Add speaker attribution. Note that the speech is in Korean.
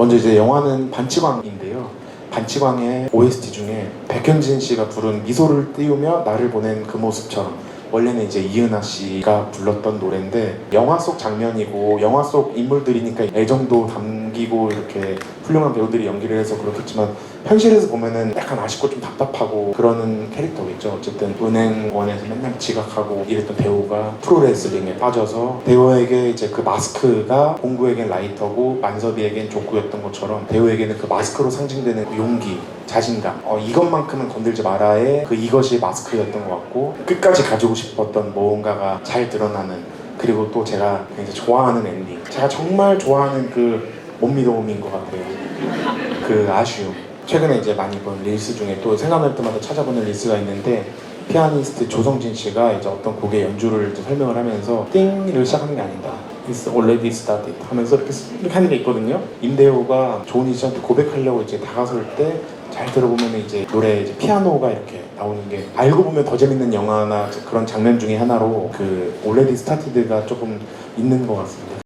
Speaker 1: 먼저 이제 영화는 반치광인데요. 반치광의 OST 중에 백현진 씨가 부른 미소를 띄우며 나를 보낸 그 모습처럼 원래는 이제 이은하 씨가 불렀던 노래인데 영화 속 장면이고 영화 속 인물들이니까 애정도 담 기고 이렇게 훌륭한 배우들이 연기를 해서 그렇겠지만 현실에서 보면은 약간 아쉽고 좀 답답하고 그러는 캐릭터겠죠. 어쨌든 은행원에서 맨날 지각하고 이랬던 배우가 프로레슬링에 빠져서 배우에게 이제 그 마스크가 공구에겐 라이터고 만섭이에겐 족구였던 것처럼 배우에게는 그 마스크로 상징되는 용기, 자신감. 어, 이것만큼은 건들지 마라의 그 이것이 마스크였던 것 같고 끝까지 가지고 싶었던 무언가가 잘 드러나는 그리고 또 제가 굉장히 좋아하는 엔딩. 제가 정말 좋아하는 그 못미도움인 것 같아요. 그 아쉬움. 최근에 이제 많이 본 릴스 중에 또 생각날 때마다 찾아보는 릴스가 있는데 피아니스트 조성진 씨가 이제 어떤 곡의 연주를 설명을 하면서 띵을 시작하는 게 아니다. It's already started 하면서 이렇게, 이렇게 하는 게 있거든요. 임대호가 조은희 씨한테 고백하려고 이제 다가설 때 잘 들어보면 이제 노래 이제 피아노가 이렇게 나오는 게 알고 보면 더 재밌는 영화나 그런 장면 중에 하나로 그 already started가 조금 있는 것 같습니다.